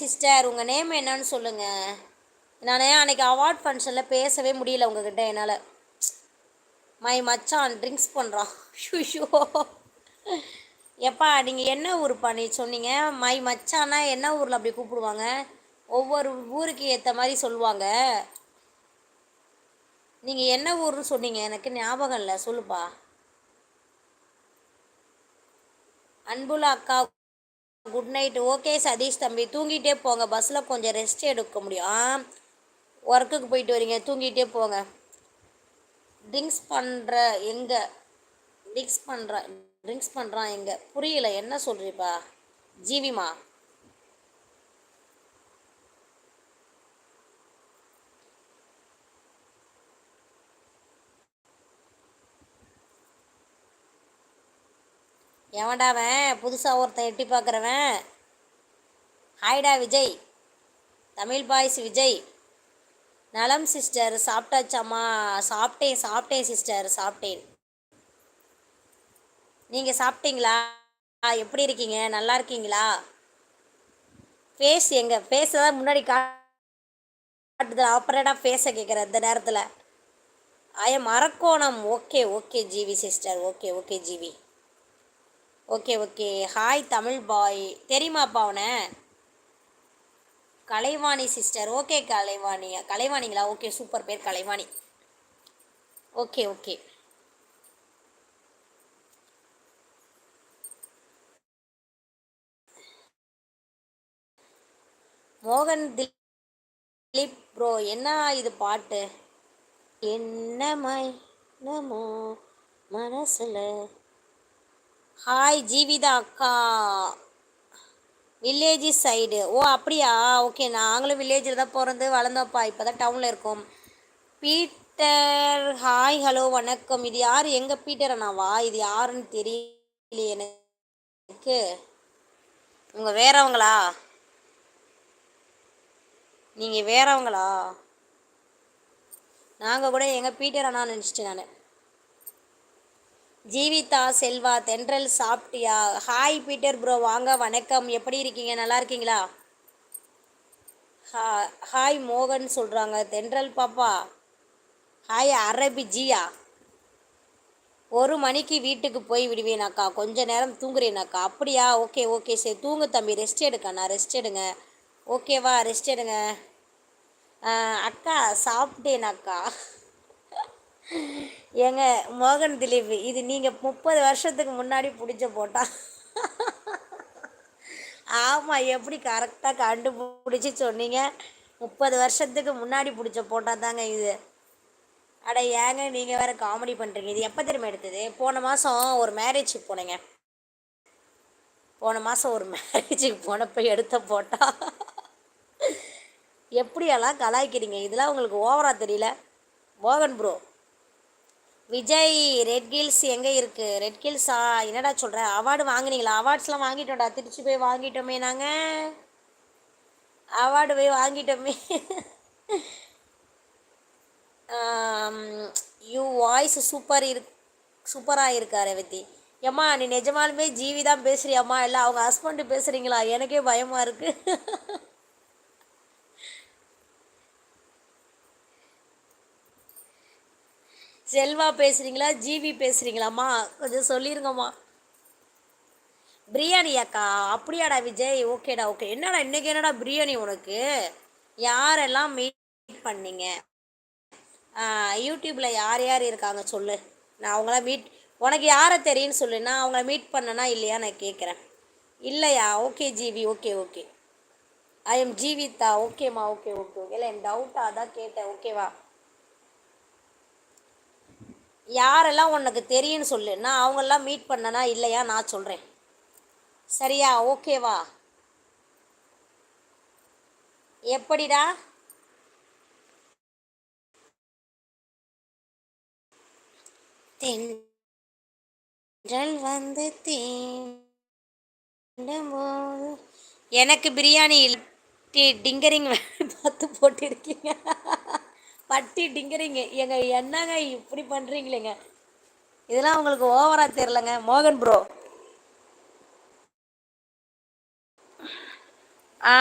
Sister உங்கள் name என்னன்னு சொல்லுங்கள் நான் அன்றைக்கி அவார்ட் ஃபங்க்ஷனில் பேசவே முடியல உங்ககிட்ட என்னால். மை மச்சான் ட்ரிங்க்ஸ் பண்ணுறான் ஷூ எப்பா நீங்கள் என்ன ஊருப்பா? நீ சொன்னீங்க மை மச்சானா என்ன ஊரில்? அப்படி கூப்பிடுவாங்க. ஒவ்வொரு ஊருக்கு ஏற்ற மாதிரி சொல்லுவாங்க. நீங்கள் என்ன ஊர்னு சொன்னீங்க? எனக்கு ஞாபகம் இல்லை. சொல்லுப்பா. அன்புல அக்கா குட் நைட் ஓகே சதீஷ் தம்பி தூங்கிட்டே போங்க. பஸ்ஸில் கொஞ்சம் ரெஸ்ட் எடுக்க முடியும். ஒர்க்குக்கு போயிட்டு வரீங்க. தூங்கிட்டே போங்க. ட்ரிங்க்ஸ் பண்ணுற எங்கே? ட்ரிங்க்ஸ் பண்ணுற ட்ரிங்க்ஸ் பண்ணுறான் எங்கே? புரியல. என்ன சொல்கிறீப்பா ஜீவிமா? எவன்டாவன் புதுசாக ஒருத்தன் எட்டி பார்க்குறவன். ஹாய்டா விஜய். தமிழ் பாய்ஸ் விஜய். நலம் சிஸ்டர். சாப்பிட்டாச்சாம்மா சாப்பிட்டேன் சாப்பிட்டேன் சிஸ்டர். சாப்பிட்டேன். நீங்கள் சாப்பிட்டீங்களா? எப்படி இருக்கீங்க? நல்லா இருக்கீங்களா? ஃபேஸ் எங்கே? ஃபேஸை தான் முன்னாடி காட்டுது. ஆப்ரேட்டாக ஃபேஸை கேட்குறேன் இந்த நேரத்தில். ஆய Marakkonam okay okay Jivi sister. Okay okay Jivi. Okay okay. Hi Tamil பாய் தெரியுமாப்பா அவனை கலைவாணி சிஸ்டர் ஓகே கலைவாணி. கலைவாணிங்களா? ஓகே சூப்பர் பேர் கலைவாணி. ஓகே ஓகே மோகன் திலீப் ப்ரோ என்ன இது பாட்டு? என்னமாய் நமோ மனசில் ஹாய் ஜீவிதா அக்கா. வில்லேஜ் சைடு ஓ அப்படியா? ஓகே நாங்களும் வில்லேஜில் தான் பிறந்து வளர்ந்தோம்ப்பா. இப்போ தான் டவுனில் இருக்கோம். பீட்டர் ஹாய் ஹலோ வணக்கம். இது யார்? எங்கள் பீட்டர் அண்ணாவா? இது யாருன்னு தெரியல எனக்கு. உங்கள் வேறவங்களா? நீங்கள் வேறவங்களா? நாங்கள் கூட எங்கள் பீட்டர் அண்ணா நினச்சிட்டேன் நான். ஜீவிதா செல்வா தென்றல் சாப்பிட்டியா? ஹாய் பீட்டர் ப்ரோ வாங்க வணக்கம். எப்படி இருக்கீங்க? நல்லா இருக்கீங்களா? ஹா ஹாய் மோகன் சொல்கிறாங்க தென்றல் பாப்பா. ஹாய் அரபி ஜியா. ஒரு மணிக்கு வீட்டுக்கு போய் விடுவேனாக்கா. கொஞ்ச நேரம் தூங்குறேனாக்கா. அப்படியா? ஓகே ஓகே சரி தூங்கு தம்பி. ரெஸ்ட் எடுக்கண்ணா ரெஸ்ட் எடுங்க. ஓகேவா ரெஸ்ட் எடுங்க. அக்கா சாப்பிட்டேனாக்கா. ஏங்க மோகன் திலீப் இது நீங்கள் முப்பது வருஷத்துக்கு முன்னாடி பிடிச்ச போட்டா. ஆமாம் எப்படி கரெக்டாக கண்டுபிடிச்சி சொன்னீங்க? முப்பது வருஷத்துக்கு முன்னாடி பிடிச்ச போட்டா தாங்க இது. அட ஏங்க நீங்கள் வேறு காமெடி பண்ணுறீங்க இது எப்போ திரும்ப எடுத்தது? போன மாதம் ஒரு மேரேஜுக்கு போனேங்க. போன மாதம் ஒரு மேரேஜுக்கு போனப்போ எடுத்த போட்டா. எப்படியெல்லாம் கலாய்க்கிறீங்க? இதெல்லாம் உங்களுக்கு ஓவராக தெரியல. மோகன் ப்ரோ விஜய் ரெட் கில்ஸ் எங்கே இருக்குது ரெட் கில்ஸா என்னடா சொல்கிற அவார்டு வாங்கினீங்களா? அவார்ட்ஸ்லாம் வாங்கிட்டோம்டா. திருச்சி போய் வாங்கிட்டோமே நாங்கள் அவார்டு போய் வாங்கிட்டோமே. யூ வாய்ஸ் சூப்பர் இரு சூப்பராக இருக்கா ரேவதி ஏம்மா நீ நிஜமாலுமே ஜீவி தான் பேசுகிறியாம்மா இல்லை அவங்க ஹஸ்பண்டு பேசுகிறீங்களா எனக்கே பயமாக இருக்குது செல்வா பேசுகிறீங்களா ஜிவி பேசுகிறீங்களாம்மா கொஞ்சம் சொல்லிருங்கம்மா. பிரியாணி அக்கா அப்படியாடா விஜய்? ஓகேடா ஓகே. என்னடா இன்றைக்கி என்னடா பிரியாணி உனக்கு? யாரெல்லாம் மீட் பண்ணீங்க? யூடியூப்பில் யார் யார் இருக்காங்க சொல்லு. நான் அவங்களாம் மீட் உனக்கு யாரை தெரியும்னு சொல்லு. நான் அவங்கள மீட் பண்ணனா இல்லையா நான் கேட்குறேன் இல்லையா? Okay Jivi. Okay okay. I am Jeevitha. ஓகேம்மா ஓகே ஓகே ஓகே. இல்லை என் டவுட்டாக தான் கேட்டேன். ஓகேவா? யாரெல்லாம் உனக்கு தெரியும்னு சொல்லு. நான் அவங்கெல்லாம் மீட் பண்ணனா இல்லையா? நான் சொல்கிறேன் சரியா? ஓகேவா எப்படிடா? தென்றல் வந்து தீண்டும்போது எனக்கு பிரியாணி டிங்கரிங் பார்த்து போட்டிருக்கீங்க. பட்டி டிங்கிறீங்க. எங்க என்னங்க இப்படி பண்ணுறீங்களேங்க இதெல்லாம் உங்களுக்கு ஓவராக தெரிலங்க மோகன் ப்ரோ ஆ